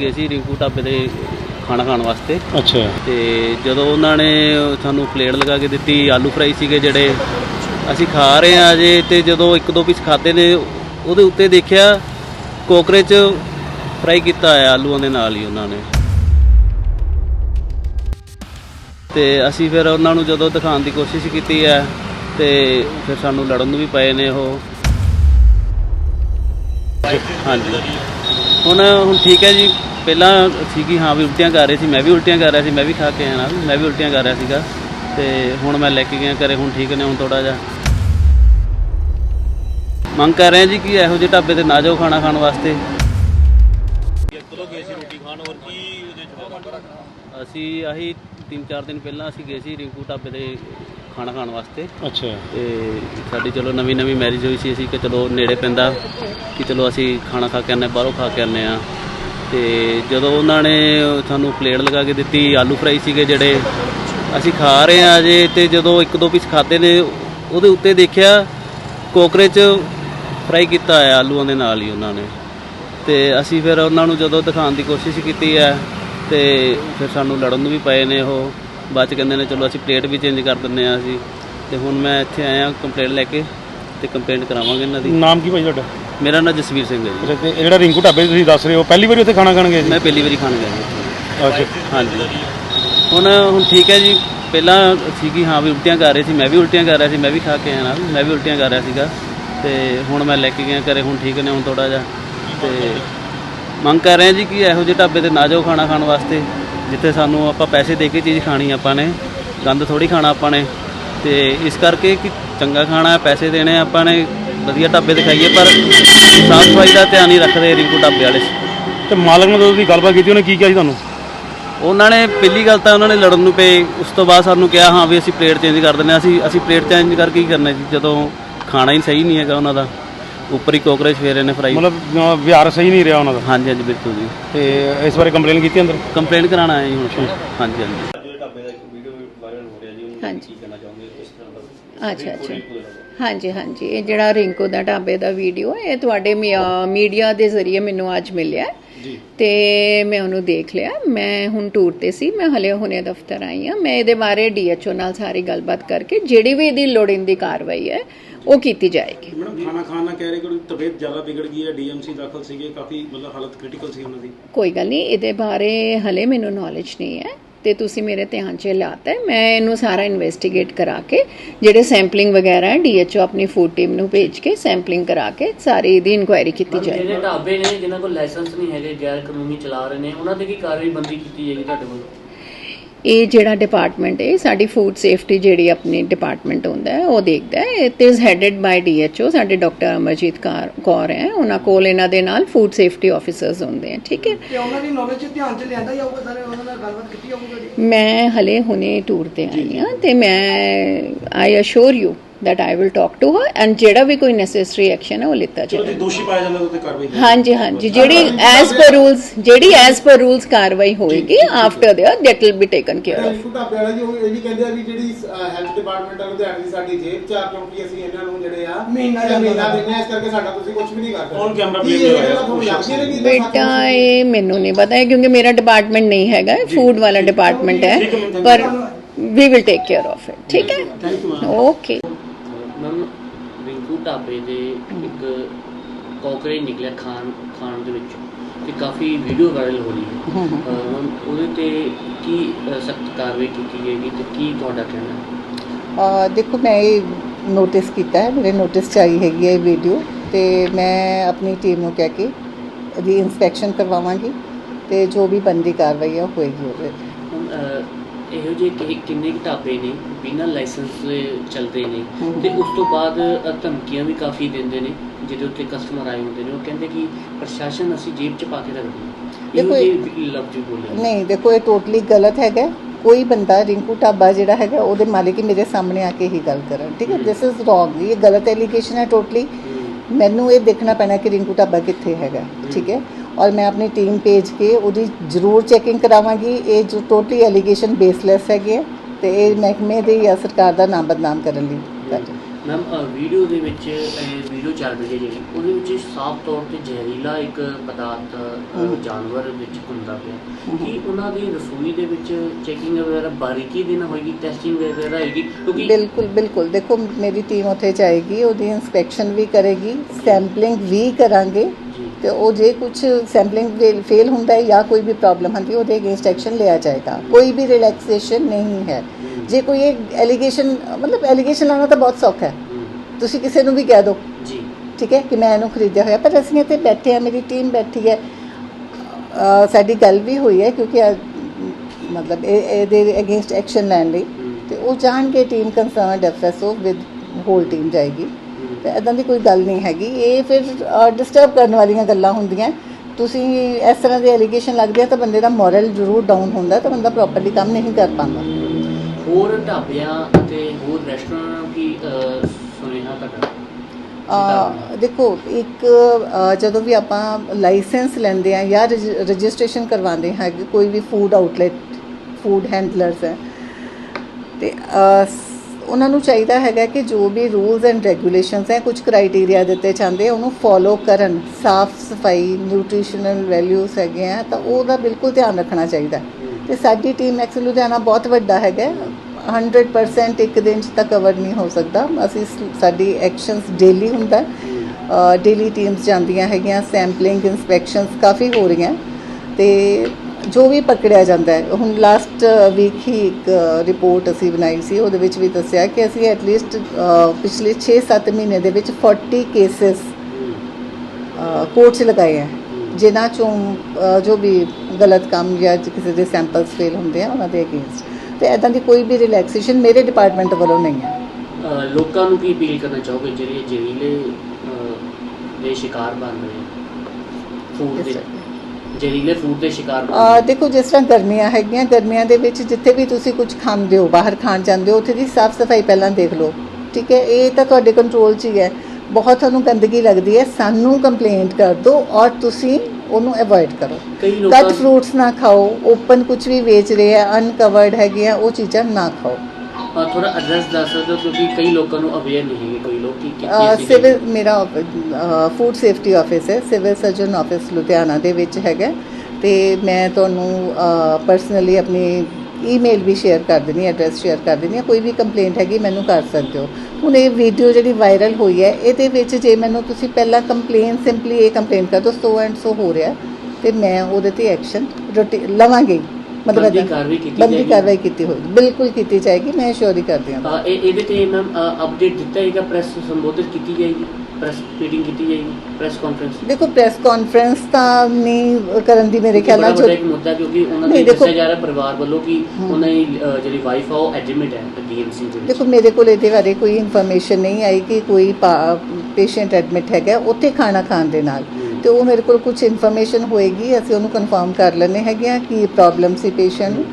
ਗਏ ਸੀ ਰਿੰਕੂ ਢਾਬੇ ਤੇ ਖਾਣਾ ਖਾਣ ਵਾਸਤੇ। ਅੱਛਾ। ਤੇ ਜਦੋਂ ਉਹਨਾਂ ਨੇ ਸਾਨੂੰ ਪਲੇਟ ਲਗਾ ਕੇ ਦਿੱਤੀ ਆਲੂ ਫਰਾਈ ਸੀਗੇ ਜਿਹੜੇ ਅਸੀਂ ਖਾ ਰਹੇ ਆ ਅਜੇ ਤੇ ਜਦੋਂ ਇੱਕ ਦੋ ਪੀਸ ਖਾਦੇ ਨੇ ਉਹਦੇ ਉੱਤੇ ਦੇਖਿਆ ਕੋਕਰੇਚ ਫਰਾਈ ਕੀਤਾ ਹੈ ਆਲੂਆਂ ਦੇ ਨਾਲ ਹੀ ਉਹਨਾਂ ਨੇ। ਤੇ ਅਸੀਂ ਫਿਰ ਉਹਨਾਂ ਨੂੰ ਜਦੋਂ ਦਿਖਾਉਣ ਦੀ ਕੋਸ਼ਿਸ਼ ਕੀਤੀ ਹੈ ਤੇ ਫਿਰ ਸਾਨੂੰ ਲੜਨ ਨੂੰ ਵੀ ਪਏ ਨੇ ਉਹ। ਹਾਂਜੀ। ਹੁਣ ਹੁਣ ਠੀਕ ਹੈ ਜੀ। ਪਹਿਲਾਂ ਸੀਗੀ ਹਾਂ ਵੀ ਉਲਟੀਆਂ ਕਰ ਰਹੇ ਸੀ ਮੈਂ ਵੀ ਉਲਟੀਆਂ ਕਰ ਰਿਹਾ ਸੀ ਮੈਂ ਵੀ ਖਾ ਕੇ ਆਇਆ ਨਾਲ ਮੈਂ ਵੀ ਉਲਟੀਆਂ ਕਰ ਰਿਹਾ ਸੀਗਾ ਤੇ ਹੁਣ ਮੈਂ ਲੈ ਕੇ ਗਿਆ ਘਰੇ ਹੁਣ ਠੀਕ ਨੇ ਹੁਣ ਥੋੜਾ ਜਿਹਾ। ਮੰਗ ਕਰ ਰਹੇ ਹਾਂ ਜੀ ਕਿ ਇਹੋ ਜਿਹੇ ਢਾਬੇ ਤੇ ਨਾ ਜਾਓ ਖਾਣਾ ਖਾਣ ਵਾਸਤੇ। ਅਸੀਂ ਆਹੀ 3-4 ਦਿਨ ਪਹਿਲਾਂ ਅਸੀਂ ਗਏ ਸੀ ਰਿੰਕੂ ਢਾਬੇ ਤੇ ਖਾਣਾ ਖਾਣ ਵਾਸਤੇ। ਅੱਛਾ। ਤੇ ਸਾਡੀ ਚਲੋ ਨਵੀਂ ਨਵੀਂ ਮੈਰਿਜ ਹੋਈ ਸੀ ਅਸੀਂ ਕਿ ਚਲੋ ਨੇੜੇ ਪੈਂਦਾ ਕਿ ਚਲੋ ਅਸੀਂ ਖਾਣਾ ਖਾ ਕੇ ਆਨੇ ਬਾਹਰੋਂ ਖਾ ਕੇ ਆਨੇ ਆ ਤੇ ਜਦੋਂ ਉਹਨਾਂ ਨੇ ਸਾਨੂੰ ਪਲੇਟ ਲਗਾ ਕੇ ਦਿੱਤੀ, ਆਲੂ ਫਰਾਈ ਸੀਗੇ ਜਿਹੜੇ, ਅਸੀਂ ਖਾ ਰਹੇ ਆ ਅਜੇ ਤੇ ਜਦੋਂ ਇੱਕ ਦੋ ਪੀਸ ਖਾਦੇ ਨੇ, ਉਹਦੇ ਉੱਤੇ ਦੇਖਿਆ ਕੋਕਰੇਚ ਫਰਾਈ ਕੀਤਾ ਹੈ ਆਲੂਆਂ ਦੇ ਨਾਲ ਹੀ ਉਹਨਾਂ ਨੇ। ਤੇ ਅਸੀਂ ਫਿਰ ਉਹਨਾਂ ਨੂੰ ਜਦੋਂ ਦਿਖਾਉਣ ਦੀ ਕੋਸ਼ਿਸ਼ ਕੀਤੀ ਹੈ ਤੇ ਫਿਰ ਸਾਨੂੰ ਲੜਨ ਨੂੰ ਵੀ ਪਏ ਨੇ ਉਹ। ਬਾਅਦ ਚ ਕਹਿੰਦੇ ਨੇ, ਚਲੋ ਅਸੀਂ ਪਲੇਟ ਵੀ ਚੇਂਜ ਕਰ ਦਿੰਦੇ ਆ ਅਸੀਂ। ਤੇ ਹੁਣ ਮੈਂ ਇੱਥੇ ਆਇਆ ਕੰਪਲੇਂਟ ਲੈ ਕੇ ਤੇ ਕੰਪਲੇਂਟ ਕਰਾਵਾਂਗੇ ਇਹਨਾਂ ਦੀ। ਨਾਮ ਕੀ ਭਾਈ ਤੁਹਾਡਾ? ਮੇਰਾ ਨਾਮ ਜਸਵੀਰ ਸਿੰਘ ਹੈ ਜੀ। ਅੱਛਾ, ਤੇ ਜਿਹੜਾ ਰਿੰਕੂ ਢਾਬੇ ਤੁਸੀਂ ਦੱਸ ਰਹੇ ਹੋ ਪਹਿਲੀ ਵਾਰੀ ਉੱਥੇ ਖਾਣਾ ਖਾਣ ਗਏ ਸੀ ਮੈਂ ਪਹਿਲੀ ਵਾਰੀ ਖਾਣ ਗਿਆ ਜੀ। ਅੱਛਾ। ਹਾਂਜੀ। ਹੁਣ ਹੁਣ ਠੀਕ ਹੈ ਜੀ। ਪਹਿਲਾਂ ਸੀਗੀ ਹਾਂ ਵੀ ਉਲਟੀਆਂ ਕਰ ਰਹੇ ਸੀ ਮੈਂ ਵੀ ਉਲਟੀਆਂ ਕਰ ਰਿਹਾ ਸੀ ਮੈਂ ਵੀ ਖਾ ਕੇ ਆਇਆ ਨਾਲ ਮੈਂ ਵੀ ਉਲਟੀਆਂ ਕਰ ਰਿਹਾ ਸੀਗਾ। ਤੇ ਹੁਣ ਮੈਂ ਲੈ ਕੇ ਗਿਆ ਘਰੇ ਹੁਣ ਠੀਕ ਨੇ ਹੁਣ ਥੋੜਾ ਜਿਹਾ। ਤੇ ਮੰਗ ਕਰ ਰਹੇ ਹਾਂ ਜੀ ਕਿ ਇਹੋ ਜਿਹੇ ਢਾਬੇ ਤੇ ਨਾ ਜਾਓ ਖਾਣਾ ਖਾਣ ਵਾਸਤੇ ਜਿੱਥੇ ਸਾਨੂੰ ਆਪਾਂ ਪੈਸੇ ਦੇ ਕੇ ਚੀਜ਼ ਖਾਣੀ ਆਪਾਂ ਨੇ ਗੰਦ ਥੋੜੀ ਖਾਣਾ ਆਪਾਂ ਨੇ। ਤੇ ਇਸ ਕਰਕੇ ਕਿ ਚੰਗਾ ਖਾਣਾ ਹੈ ਪੈਸੇ ਦੇਣੇ ਆਪਾਂ ਨੇ ਵਧੀਆ ਢਾਬੇ ਤੇ ਖਾਈਏ ਪਰ ਸਾਫ਼ ਸਫ਼ਾਈ ਦਾ ਧਿਆਨ ਨਹੀਂ ਰੱਖਦੇ ਰਿੰਕੂ ਢਾਬੇ ਵਾਲੇ। ਤੇ ਮਾਲਕ ਨਾਲ ਜਦੋਂ ਤੁਸੀਂ ਗੱਲਬਾਤ ਕੀਤੀ ਉਹਨੇ ਕੀ ਕਿਹਾ ਸੀ ਤੁਹਾਨੂੰ? ਉਹਨਾਂ ਨੇ ਪਹਿਲੀ ਗੱਲ ਤਾਂ ਉਹਨਾਂ ਨੇ ਲੜਨ ਨੂੰ ਪਏ ਉਸ ਤੋਂ ਬਾਅਦ ਸਾਨੂੰ ਕਿਹਾ ਹਾਂ ਵੀ ਅਸੀਂ ਪਲੇਟ ਚੇਂਜ ਕਰ ਦਿੰਦੇ ਹਾਂ ਅਸੀਂ ਅਸੀਂ ਪਲੇਟ ਚੇਂਜ ਕਰਕੇ ਕੀ ਕਰਨਾ ਜੀ ਜਦੋਂ ਖਾਣਾ ਹੀ ਸਹੀ ਨਹੀਂ ਹੈਗਾ ਉਹਨਾਂ ਦਾ। ਉੱਪਰ ਹੀ ਕੋਕਰੇਚ ਫੇਰੇ ਨੇ ਫਰਾਈ ਮਤਲਬ ਅਹ, ਵਿਹਾਰ ਸਹੀ ਨਹੀਂ ਰਿਹਾ ਉਹਨਾਂ ਦਾ। ਹਾਂਜੀ ਹਾਂਜੀ ਬਿਲਕੁਲ ਜੀ। ਤੇ ਇਸ ਬਾਰੇ ਕੰਪਲੇਨ ਕੀਤੀ ਅੰਦਰ? ਕੰਪਲੇਂਟ ਕਰਾਉਣਾ ਹੈ ਜੀ ਹੁਣ ਹਾਂਜੀ ਹਾਂਜੀ। ਹਾਂਜੀ। ਅੱਛਾ ਅੱਛਾ। ਹਾਂਜੀ ਹਾਂਜੀ। ਇਹ ਜਿਹੜਾ ਰਿੰਕੂ ਦਾ ਢਾਬੇ ਦਾ ਵੀਡੀਓ ਇਹ ਤੁਹਾਡੇ ਮੀਡੀਆ ਦੇ ਜ਼ਰੀਏ ਮੈਨੂੰ ਅੱਜ ਮਿਲਿਆ। ਜੀ। ਤੇ ਮੈਂ ਉਹਨੂੰ ਦੇਖ ਲਿਆ। ਮੈਂ ਹੁਣ ਟੂਰ ਤੇ ਸੀ ਮੈਂ ਹਲੇ ਹੁਣੇ ਦਫ਼ਤਰ ਆਈ ਹਾਂ। ਮੈਂ ਇਹਦੇ ਬਾਰੇ ਡੀਐਚਓ ਨਾਲ ਸਾਰੀ ਗੱਲਬਾਤ ਕਰਕੇ ਜਿਹੜੀ ਵੀ ਇਹਦੀ ਲੋੜੀਂਦੀ ਕਾਰਵਾਈ ਹੈ ਉਹ ਕੀਤੀ ਜਾਏਗੀ। ਮੈਡਮ ਖਾਣਾ ਖਾਣ ਨਾਲ ਕਹਿ ਰਹੇ ਕਿ ਤਬੀਅਤ ਜ਼ਿਆਦਾ ਵਿਗੜ ਗਈ ਹੈ ਡੀਐਮਸੀ ਦਾਖਲ ਸੀਗੇ ਕਾਫੀ ਮਤਲਬ ਹਾਲਤ ਕ੍ਰਿਟੀਕਲ ਸੀ ਉਹਨਾਂ ਦੀ। ਕੋਈ ਗੱਲ ਨਹੀਂ ਇਹਦੇ ਬਾਰੇ ਹਲੇ ਮੈਨੂੰ ਨੌਲੇਜ ਨਹੀਂ ਹੈ। ਤੇ ਤੁਸੀਂ ਮੇਰੇ ਧਿਆਨ 'ਚ ਲਿਆਤਾ ਹੈ। ਮੈਂ ਇਹਨੂੰ ਸਾਰਾ ਇਨਵੈਸਟੀਗੇਟ ਕਰਾ ਕੇ ਜਿਹੜੇ ਸੈਂਪਲਿੰਗ ਵਗੈਰਾ ਹੈ ਡੀਐਚਓ ਆਪਣੀ ਫੂਡ ਟੀਮ ਨੂੰ ਭੇਜ ਕੇ ਸੈਂਪਲਿੰਗ ਕਰਾ ਕੇ ਸਾਰੀ ਇਹਦੀ ਇਨਕੁਆਇਰੀ ਕੀਤੀ ਜਾਏਗੀ ਜਿਹੜੇ ਢਾਬੇ ਨੇ ਜਿਨ੍ਹਾਂ ਕੋਲ ਲਾਇਸੈਂਸ ਨਹੀਂ ਹੈਗੇ ਗੈਰ ਕਾਨੂੰਨੀ ਚਲਾ ਰਹੇ ਨੇ ਉਹਨਾਂ ਤੇ ਕੀ ਕਾਰਵਾਈ ਬੰਦੀ ਕੀਤੀ ਜਾਏਗੀ ਤੁਹਾਡੇ ਵੱਲੋਂ? ਇਹ ਜਿਹੜਾ ਡਿਪਾਰਟਮੈਂਟ ਹੈ ਸਾਡੀ ਫੂਡ ਸੇਫਟੀ ਜਿਹੜੀ ਆਪਣੀ ਡਿਪਾਰਟਮੈਂਟ ਹੁੰਦਾ ਹੈ ਉਹ ਦੇਖਦਾ ਹੈ। It is headed by DHO ਸਾਡੇ ਡਾਕਟਰ ਅਮਰਜੀਤ ਕਾਰ- ਕੌਰ ਹੈ। ਉਹਨਾਂ ਕੋਲ ਇਹਨਾਂ ਦੇ ਨਾਲ ਫੂਡ ਸੇਫਟੀ ਆਫੀਸਰਸ ਹੁੰਦੇ ਹਨ ਠੀਕ ਹੈ? ਤੇ ਉਹਨਾਂ ਦੀ ਨੌਲੇਜ ਧਿਆਨ ਚ ਲਿਆਂਦਾ ਜਾਊਗਾ ਸਾਰੇ ਉਹਨਾਂ ਨਾਲ ਗੱਲਬਾਤ ਕੀਤੀ ਜਾਊਗੀ ਜੀ ਮੈਂ ਹਲੇ ਹੁਣੇ ਟੂਰ ਤੇ ਆਈ ਹਾਂ ਤੇ ਮੈਂ I assure you that I will talk to her and ਜਿਹੜਾ ਵੀ ਕੋਈ necessary action ਹੈ ਉਹ ਲਿੱਤਾ ਚਲੋ ਜੇ ਜਾਏਗਾ ਦੋਸ਼ੀ ਪਾਇਆ ਜਾਂਦਾ ਤਾਂ ਕਾਰਵਾਈ। ਹਾਂਜੀ ਹਾਂਜੀ। ਜਿਹੜੀ ਐਸ ਪਰ ਰੂਲਸ ਜਿਹੜੀ ਐਸ ਪਰ ਰੂਲਸ ਕਾਰਵਾਈ ਹੋਏਗੀ after there that will be taken care of ਢਾਬੇ ਵਾਲਾ ਜੀ ਉਹ ਇਹ ਵੀ ਕਹਿੰਦੇ ਆ ਵੀ ਜਿਹੜੀ ਹੈਲਥ ਡਿਪਾਰਟਮੈਂਟ ਆ ਲੁਧਿਆਣੇ ਦੀ ਸਾਡੀ ਜੇਬ ਚ ਆ ਕਿਉਂਕਿ ਅਸੀਂ ਇਹਨਾਂ ਨੂੰ ਜਿਹੜੇ ਆ ਮਹੀਨਾ ਮਹੀਨਾ ਦਿੰਦੇ ਆ। ਇਸ ਕਰਕੇ ਸਾਡਾ ਤੁਸੀਂ ਕੁਝ ਵੀ ਨਹੀਂ ਕਰਦੇ। On camera ਕੀ blame ਇਹ ਲਗਾਇਆ ਜਿਹੜਾ ਤੁਹਾਨੂੰ ਲੱਗਦੀ ਨਹੀਂ ਕਿ ਇਹਦਾ ਬੇਟਾ ਇਹ ਮੈਨੂੰ ਨਹੀਂ ਪਤਾ ਹੈ ਕਿਉਂਕਿ ਮੇਰਾ ਡਿਪਾਰਟਮੈਂਟ ਨਹੀਂ ਹੈਗਾ ਫੂਡ ਵਾਲਾ ਡਿਪਾਰਟਮੈਂਟ ਹੈ ਪਰ we will take care of it ਠੀਕ ਹੈ? ਓਕੇ ਮੈਮ ਰਿੰਕੂ ਢਾਬੇ ਦੇ ਇੱਕ ਕੋਕਰੇਜ ਨਿਕਲਿਆ ਖਾਣ ਖਾਣ ਦੇ ਵਿੱਚ ਤੇ ਕਾਫੀ ਵੀਡੀਓ ਵਾਇਰਲ ਹੋ ਰਹੀ ਹੈ। ਅਹ ਉਹਦੇ ਤੇ ਕੀ ਸਖਤ ਕਾਰਵਾਈ ਕੀਤੀ ਜਾਏਗੀ ਤੇ ਕੀ ਤੁਹਾਡਾ ਕਹਿਣਾ? ਹੈ ਅ, ਦੇਖੋ ਮੈਂ ਇਹ ਨੋਟਿਸ ਕੀਤਾ ਹੈ ਮੇਰੇ ਨੋਟਿਸ 'ਚ ਆਈ ਹੈਗੀ ਹੈ ਇਹ ਵੀਡੀਓ ਤੇ ਮੈਂ ਆਪਣੀ ਟੀਮ ਨੂੰ ਕਹਿ ਕੇ ਇਹਦੀ ਇਨਸਪੈਕਸ਼ਨ ਕਰਵਾਵਾਂਗੀ ਤੇ ਜੋ ਵੀ ਬੰਦੀ ਕਾਰਵਾਈ ਹੈ ਉਹ ਹੋਏਗੀ ਉਹਦੇ ਅਹ, ਇਹੋ ਜਿਹੇ ਕਿ- ਕਿੰਨੇ ਕੁ ਢਾਬੇ ਨੇ ਬਿਨਾਂ ਲਾਇਸੈਂਸ ਦੇ ਚੱਲਦੇ ਨੇ ਤੇ ਉਸ ਤੋਂ ਬਾਅਦ ਧਮਕੀਆਂ ਵੀ ਕਾਫੀ ਦਿੰਦੇ ਨੇ ਜਿਹਦੇ ਉੱਤੇ ਕਸਟਮਰ ਆਏ ਹੁੰਦੇ ਨੇ। ਉਹ ਕਹਿੰਦੇ ਕਿ ਪ੍ਰਸ਼ਾਸਨ ਅਸੀਂ ਜੇਬ 'ਚ ਪਾ ਕੇ ਰੱਖਦੇ ਹਾਂ। ਇਹੋ ਦੇਖੋ ਲਫ਼ਜ਼ ਬੋਲੇ ਨਹੀਂ ਦੇਖੋ ਇਹ ਟੋਟਲੀ ਗਲਤ ਹੈਗਾ। ਕੋਈ ਬੰਦਾ ਰਿੰਕੂ ਢਾਬਾ ਜਿਹੜਾ ਹੈਗਾ ਉਹਦੇ ਮਾਲਿਕ ਹੀ ਮੇਰੇ ਸਾਹਮਣੇ ਆ ਕੇ ਹੀ ਗੱਲ ਕਰਨ ਠੀਕ ਹੈ? ਦਿਸ ਇਜ਼ ਰੋਂਗ ਇਹ ਗਲਤ ਐਲੀਗੇਸ਼ਨ ਹੈ ਟੋਟਲੀ ਮੈਨੂੰ ਇਹ ਦੇਖਣਾ ਪੈਣਾ ਕਿ ਰਿੰਕੂ ਢਾਬਾ ਕਿੱਥੇ ਹੈਗਾ ਠੀਕ ਹੈ? ਔਰ ਮੈਂ ਆਪਣੀ ਟੀਮ ਭੇਜ ਕੇ ਉਹਦੀ ਜ਼ਰੂਰ ਚੈਕਿੰਗ ਕਰਾਵਾਂਗੀ। ਇਹ ਜੋ ਟੋਟਲੀ ਐਲੀਗੇਸ਼ਨ ਬੇਸਲੈਸ ਹੈਗੇ ਤੇ ਇਹ ਮਹਿਕਮੇ ਦੇ ਜਾਂ ਸਰਕਾਰ ਦਾ ਨਾਮ ਬਦਨਾਮ ਕਰਨ ਲਈ। ਮੈਮ ਵੀਡੀਓ ਦੇ ਵਿੱਚ ਵੀਡੀਓ ਚੱਲ ਰਹੀ ਹੈ ਜਿਹੜੀ ਉਹਦੇ ਵਿੱਚ ਸਾਫ਼ ਤੌਰ ਤੇ ਜ਼ਹਿਰੀਲਾ ਇੱਕ ਪਦਾਰਥ ਜਾਨਵਰ ਵਿੱਚ ਹੁੰਦਾ ਪਿਆ। ਕੀ ਉਹਨਾਂ ਦੀ ਰਸੋਈ ਦੇ ਵਿੱਚ ਚੈਕਿੰਗ ਵਗੈਰਾ ਬਾਰੀਕੀ ਦੇ ਨਾਲ ਹੋਏਗੀ ਟੈਸਟਿੰਗ ਵਗੈਰਾ ਹੋਏਗੀ? ਕਿਉਂਕਿ ਬਿਲਕੁਲ ਬਿਲਕੁਲ। ਦੇਖੋ ਮੇਰੀ ਟੀਮ ਉੱਥੇ ਜਾਏਗੀ ਉਹਦੀ ਇਨਸਪੈਕਸ਼ਨ ਵੀ ਕਰੇਗੀ ਸੈਂਪਲਿੰਗ ਵੀ ਕਰਾਂਗੇ। ਤੇ ਉਹ ਜੇ ਕੁਝ ਸੈਂਪਲਿੰਗ ਫੇਲ ਹੁੰਦਾ ਹੈ ਜਾਂ ਕੋਈ ਵੀ ਪ੍ਰੋਬਲਮ ਹੁੰਦੀ ਉਹਦੇ ਅਗੇਂਸਟ ਐਕਸ਼ਨ ਲਿਆ ਜਾਏਗਾ। ਕੋਈ ਵੀ ਰਿਲੈਕਸੇਸ਼ਨ ਨਹੀਂ ਹੈ। ਜੇ ਕੋਈ ਇਹ ਐਲੀਗੇਸ਼ਨ ਮਤਲਬ ਐਲੀਗੇਸ਼ਨ ਲਾਉਣਾ ਤਾਂ ਬਹੁਤ ਸੌਖਾ ਹੈ। ਤੁਸੀਂ ਕਿਸੇ ਨੂੰ ਵੀ ਕਹਿ ਦਿਓ ਜੀ। ਠੀਕ ਹੈ ਕਿ ਮੈਂ ਇਹਨੂੰ ਖਰੀਦਿਆ ਹੋਇਆ। ਪਰ ਅਸੀਂ ਇੱਥੇ ਬੈਠੇ ਆ ਮੇਰੀ ਟੀਮ ਬੈਠੀ ਹੈ। ਸਾਡੀ ਗੱਲ ਵੀ ਹੋਈ ਹੈ ਕਿਉਂਕਿ ਮਤਲਬ ਇਹ ਇਹਦੇ ਅਗੇਂਸਟ ਐਕਸ਼ਨ ਲੈਣ ਲਈ। ਤੇ ਉਹ ਜਾਣ ਕੇ team concerned FSO with whole team ਜਾਏਗੀ। ਤੇ ਇਦਾਂ ਦੀ ਕੋਈ ਗੱਲ ਨਹੀਂ ਹੈਗੀ। ਇਹ ਫਿਰ ਡਿਸਟਰਬ ਕਰਨ ਵਾਲੀਆਂ ਗੱਲਾਂ ਹੁੰਦੀਆਂ। ਤੁਸੀਂ ਇਸ ਤਰ੍ਹਾਂ ਦੇ ਐਲੀਗੇਸ਼ਨ ਲੱਗਦੇ ਆ ਤਾਂ ਬੰਦੇ ਦਾ ਮੋਰਲ ਜ਼ਰੂਰ ਡਾਊਨ ਹੁੰਦਾ ਤਾਂ ਬੰਦਾ ਪ੍ਰੋਪਰਲੀ ਕੰਮ ਨਹੀਂ ਕਰ ਪਾਉਂਦਾ। ਹੋਰ ਢਾਬਿਆਂ ਅਤੇ ਹੋਰ ਰੈਸਟੋਰੈਂਟਾਂ ਨੂੰ ਕੀ ਸੁਨੇਹਾ ਤੁਹਾਡਾ? ਦੇਖੋ ਇੱਕ ਜਦੋਂ ਵੀ ਆਪਾਂ ਲਾਇਸੈਂਸ ਲੈਂਦੇ ਆ ਜਾਂ ਰਜਿਸਟ੍ਰੇਸ਼ਨ ਕਰਵਾਉਂਦੇ ਹਾਂ ਕਿ ਕੋਈ ਵੀ ਫੂਡ ਆਊਟਲੈਟ ਫੂਡ ਹੈਂਡਲਰਸ ਹੈ। ਤੇ ਉਹਨਾਂ ਨੂੰ ਚਾਹੀਦਾ ਹੈਗਾ ਕਿ ਜੋ ਵੀ ਰੂਲਸ ਐਂਡ ਰੈਗੂਲੇਸ਼ਨਸ ਹੈ ਕੁਝ ਕ੍ਰਾਈਟੇਰੀਆ ਦਿੱਤੇ ਜਾਂਦੇ, ਉਹਨੂੰ ਫੋਲੋ ਕਰਨ। ਸਾਫ਼ ਸਫ਼ਾਈ ਨਿਊਟ੍ਰੀਸ਼ਨਲ ਵੈਲਿਊਸ ਹੈਗੇ ਆ, ਤਾਂ ਉਹਦਾ ਬਿਲਕੁਲ ਧਿਆਨ ਰੱਖਣਾ ਚਾਹੀਦਾ। ਹੈ। ਤੇ ਸਾਡੀ ਟੀਮ ਐਕਸ ਲੁਧਿਆਣਾ ਬਹੁਤ ਵੱਡਾ ਹੈਗਾ। 100% ਇੱਕ ਦਿਨ ਚ ਤਾਂ ਕਵਰ ਨਹੀਂ ਹੋ ਸਕਦਾ। ਅਸੀਂ ਸਾਡੀ ਐਕਸ਼ਨਸ ਡੇਲੀ ਹੁੰਦਾ। ਡੇਲੀ ਟੀਮਸ ਜਾਂਦੀਆਂ ਹੈਗੀਆਂ ਸੈਂਪਲਿੰਗ ਇਨਸਪੈਕਸ਼ਨਸ ਕਾਫੀ ਹੋ ਰਹੀਆਂ। ਤੇ ਜੋ ਵੀ ਪਕੜਿਆ ਜਾਂਦਾ ਹੈ ਹੁਣ ਲਾਸਟ ਵੀਕ ਹੀ ਇੱਕ ਰਿਪੋਰਟ ਅਸੀਂ ਬਣਾਈ ਸੀ ਉਹਦੇ ਵਿੱਚ ਵੀ ਦੱਸਿਆ ਕਿ ਅਸੀਂ ਐਟਲੀਸਟ ਪਿਛਲੇ 6-7 ਮਹੀਨੇ ਦੇ ਵਿੱਚ 40 ਕੇਸਸ ਕੋਰਟ 'ਚ ਲਗਾਏ ਹੈ। ਜਿਨ੍ਹਾਂ ਚੋਂ ਜੋ ਵੀ ਗਲਤ ਕੰਮ ਜਾਂ ਕਿਸੇ ਦੇ ਸੈਂਪਲਸ ਫੇਲ ਹੁੰਦੇ ਆ ਉਹਨਾਂ ਦੇ ਅਗੇਂਸਟ ਤੇ ਐਦਾਂ ਦੀ ਕੋਈ ਵੀ ਰਿਲੈਕਸੇਸ਼ਨ ਮੇਰੇ ਡਿਪਾਰਟਮੈਂਟ ਵੱਲੋਂ ਨਹੀਂ ਹੈ। ਲੋਕਾਂ ਨੂੰ ਕੀ ਅਪੀਲ ਕਰਨਾ ਚਾਹੋਗੇ ਜਿਹੜੇ ਜ਼ਹਿਰੀਲੇ ਅਹ, ਦੇ ਸ਼ਿਕਾਰ ਬਣ ਰਹੇ ਫੂਡ ਦੇ ਜ਼ਹਿਰੀਲੇ ਫੂਡ ਦੇ ਸ਼ਿਕਾਰ ਅ, ਦੇਖੋ ਜਿਸ ਤਰ੍ਹਾਂ ਗਰਮੀਆਂ ਹੈਗੀਆਂ ਗਰਮੀਆਂ ਦੇ ਵਿੱਚ ਜਿੱਥੇ ਵੀ ਤੁਸੀਂ ਕੁਝ ਖਾਂਦੇ ਹੋ ਬਾਹਰ ਖਾਣ ਜਾਂਦੇ ਹੋ ਉੱਥੇ ਦੀ ਸਾਫ਼ ਸਫ਼ਾਈ ਪਹਿਲਾਂ ਦੇਖ ਲਓ। ਠੀਕ ਹੈ? ਇਹ ਤਾਂ ਤੁਹਾਡੇ ਕੰਟਰੋਲ 'ਚ ਹੀ ਹੈ। ਬਹੁਤ ਤੁਹਾਨੂੰ ਗੰਦਗੀ ਲੱਗਦੀ ਹੈ। ਸਾਨੂੰ ਕੰਪਲੇਂਟ ਕਰ ਦਿਓ ਔਰ ਤੁਸੀਂ ਉਹਨੂੰ ਅਵੋਇਡ ਕਰੋ। ਕਈ ਲੋਕਾਂ ਕੱਟ ਫਰੂਟਸ ਨਾ ਖਾਓ ਓਪਨ ਕੁਝ ਵੀ ਵੇਚ ਰਹੇ ਆ ਅਨਕਵਰਡ ਹੈਗੇ ਆ ਉਹ ਚੀਜ਼ਾਂ ਨਾ ਖਾਓ। ਥੋੜਾ ਐਡਰੈਸ ਦੱਸ ਹੋ ਕਿਉਂਕਿ ਕਈ ਲੋਕਾਂ ਨੂੰ ਅਵੇਅਰ ਨਹੀਂ ਹੈਗੇ ਕੋਈ ਲੋਕ ਕਿ ਕਿੱਥੇ ਸਿਵਲ ਮੇਰਾ ਫੂਡ ਸੇਫਟੀ ਆਫਿਸ ਹੈ ਸਿਵਲ ਸਰਜਨ ਆਫਿਸ ਲੁਧਿਆਣਾ ਦੇ ਵਿੱਚ ਹੈਗਾ ਤੇ ਮੈਂ ਤੁਹਾਨੂੰ ਪਰਸਨਲੀ ਆਪਣੀ ਈਮੇਲ ਵੀ ਸ਼ੇਅਰ ਕਰ ਦਿੰਦੀ ਐਡਰੈਸ ਸ਼ੇਅਰ ਕਰ ਦਿੰਦੀ ਹਾਂ। ਕੋਈ ਵੀ ਕੰਪਲੇਂਟ ਹੈਗੀ ਮੈਨੂੰ ਕਰ ਸਕਦੇ ਹੋ। ਹੁਣ ਇਹ ਵੀਡੀਓ ਜਿਹੜੀ ਵਾਇਰਲ ਹੋਈ ਹੈ ਇਹਦੇ ਵਿੱਚ ਜੇ ਮੈਨੂੰ ਤੁਸੀਂ ਪਹਿਲਾਂ ਕੰਪਲੇਨ ਸਿੰਪਲੀ ਇਹ ਕੰਪਲੇਨ ਕਰ ਦੋ ਸੋ ਐਂਡ ਸੋ ਹੋ ਰਿਹਾ ਤੇ ਮੈਂ ਉਹਦੇ ਤੇ ਐਕਸ਼ਨ ਲਵਾਂਗੀ। ਹੀ। ਮਤਲਬ ਏਦਾਂ- ਕਾਰਵਾਈ ਕੀਤੀ ਜਾਏਗੀ? ਕਾਰਵਾਈ ਕੀਤੀ ਹੋਏਗੀ ਬਿਲਕੁਲ ਕੀਤੀ ਜਾਏਗੀ ਮੈਂ ਸ਼ੋਰੀ ਕਰਦੀ ਹਾਂ। ਇਹ ਇਹਦੇ ਤੇ ਮੈਮ ਅਪਡੇਟ ਦਿੱਤਾ ਜਾਏਗਾ ਪ੍ਰੈਸ ਸੰਬੋਧਿਤ ਕੀਤੀ ਜਾਏਗੀ ਪ੍ਰੈਸ ਮੀਟਿੰਗ ਕੀਤੀ ਜਾਏਗੀ ਪ੍ਰੈਸ ਕਾਨਫਰੰਸ ਦੇਖੋ ਪ੍ਰੈਸ ਕਾਨਫਰੰਸ ਤਾਂ ਨਹੀਂ ਕਰਨ ਦੀ ਮੇਰੇ ਖਿਆਲ ਨਾਲ ਵੱਡਾ ਇੱਕ ਮੁੱਦਾ ਕਿਉਂਕਿ ਉਹਨਾਂ ਨਹੀਂ, ਦੇ ਦੇਖੋ- ਦੱਸਿਆ ਜਾ ਰਿਹਾ ਪਰਿਵਾਰ ਵੱਲੋਂ ਕਿ ਉਹਨਾਂ ਦੀ ਜਿਹੜੀ ਵਾਈਫ ਆ ਉਹ ਐਡਮਿਟ ਹੈ ਡੀਐਮਸੀ ਦੇ ਵਿੱਚ। ਦੇਖੋ ਮੇਰੇ ਕੋਲ ਇਹਦੇ ਬਾਰੇ ਕੋਈ ਇਨਫੋਰਮੇਸ਼ਨ ਨਹੀਂ ਆਈ ਕਿ ਕੋਈ ਪੇਸ਼ੈਂਟ ਐਡਮਿਟ ਹੈਗਾ ਉੱਥੇ ਖਾਣਾ ਖਾਣ ਦੇ ਨਾਲ। ਤੇ ਉਹ ਮੇਰੇ ਕੋਲ ਕੁਝ ਇਨਫੋਰਮੇਸ਼ਨ ਹੋਏਗੀ, ਅਸੀਂ ਉਹਨੂੰ ਕਨਫਰਮ ਕਰ ਲੈਂਦੇ ਹੈਗੇ ਆ ਕਿ ਪ੍ਰੋਬਲਮ ਸੀ ਪੇਸ਼ੈਂਟ ਨੂੰ।